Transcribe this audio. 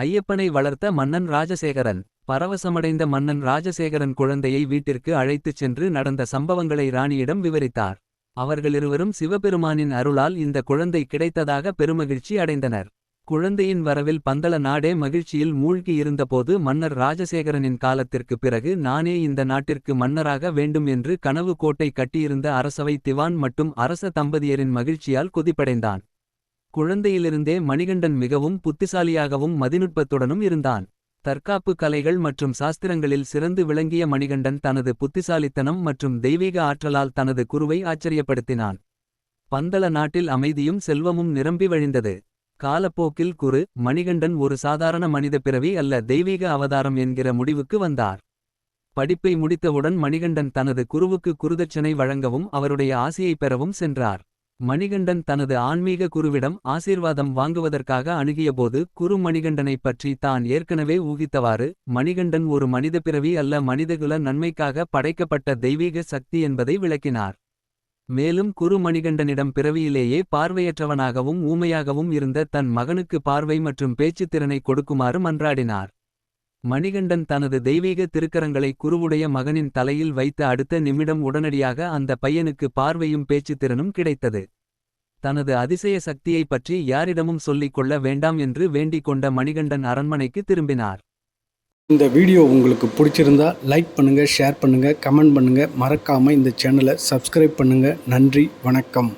ஐயப்பனை வளர்த்த மன்னன் ராஜசேகரன். பரவசமடைந்த மன்னன் ராஜசேகரன் குழந்தையை வீட்டிற்கு அழைத்துச் சென்று நடந்த சம்பவங்களை ராணியிடம் விவரித்தார். அவர்களிருவரும் சிவபெருமானின் அருளால் இந்த குழந்தை கிடைத்ததாக பெருமகிழ்ச்சி அடைந்தனர். குழந்தையின் வரவில் பந்தள நாடே மகிழ்ச்சியில் மூழ்கி இருந்தபோது மன்னர் ராஜசேகரனின் காலத்திற்குப் பிறகு நானே இந்த நாட்டிற்கு மன்னராக வேண்டும் என்று கனவு கோட்டை கட்டியிருந்த அரசவை திவான் மற்றும் அரச தம்பதியரின் மகிழ்ச்சியால் கொதிப்படைந்தான். குழந்தையிலிருந்தே மணிகண்டன் மிகவும் புத்திசாலியாகவும் மதிநுட்பத்துடனும் இருந்தான். தற்காப்பு கலைகள் மற்றும் சாஸ்திரங்களில் சிறந்து விளங்கிய மணிகண்டன் தனது புத்திசாலித்தனம் மற்றும் தெய்வீக ஆற்றலால் தனது குருவை ஆச்சரியப்படுத்தினான். பந்தள நாட்டில் அமைதியும் செல்வமும் நிரம்பி வழிந்தது. காலப்போக்கில் குரு மணிகண்டன் ஒரு சாதாரண மனித பிறவி அல்ல தெய்வீக அவதாரம் என்கிற முடிவுக்கு வந்தார். படிப்பை முடித்தவுடன் மணிகண்டன் தனது குருவுக்கு குருதட்சணை வழங்கவும் அவருடைய ஆசையைப் பெறவும் சென்றார். மணிகண்டன் தனது ஆன்மீக குருவிடம் ஆசீர்வாதம் வாங்குவதற்காக அணுகியபோது குரு மணிகண்டனைப் பற்றி தான் ஏற்கனவே ஊகித்தவாறு மணிகண்டன் ஒரு மனித பிறவி அல்ல மனிதகுல நன்மைக்காக படைக்கப்பட்ட தெய்வீக சக்தி என்பதை விளக்கினார். மேலும் குரு மணிகண்டனிடம் பிறவியிலேயே பார்வையற்றவனாகவும் ஊமையாகவும் இருந்த தன் மகனுக்கு பார்வை மற்றும் பேச்சுத்திறனை கொடுக்குமாறு மன்றாடினார். மணிகண்டன் தனது தெய்வீக திருக்கரங்களை குருவுடைய மகனின் தலையில் வைத்த அடுத்த நிமிடம் உடனடியாக அந்த பையனுக்கு பார்வையும் பேச்சுத்திறனும் கிடைத்தது. தனது அதிசய சக்தியைப் பற்றி யாரிடமும் சொல்லிக் கொள்ள வேண்டாம் என்று வேண்டிக் கொண்ட மணிகண்டன் அரண்மனைக்கு திரும்பினார். இந்த வீடியோ உங்களுக்கு பிடிச்சிருந்தா லைக் பண்ணுங்கள் ஷேர் பண்ணுங்கள் கமெண்ட் பண்ணுங்கள் மறக்காமல் இந்த சேனலை சப்ஸ்கிரைப் பண்ணுங்கள் நன்றி வணக்கம்.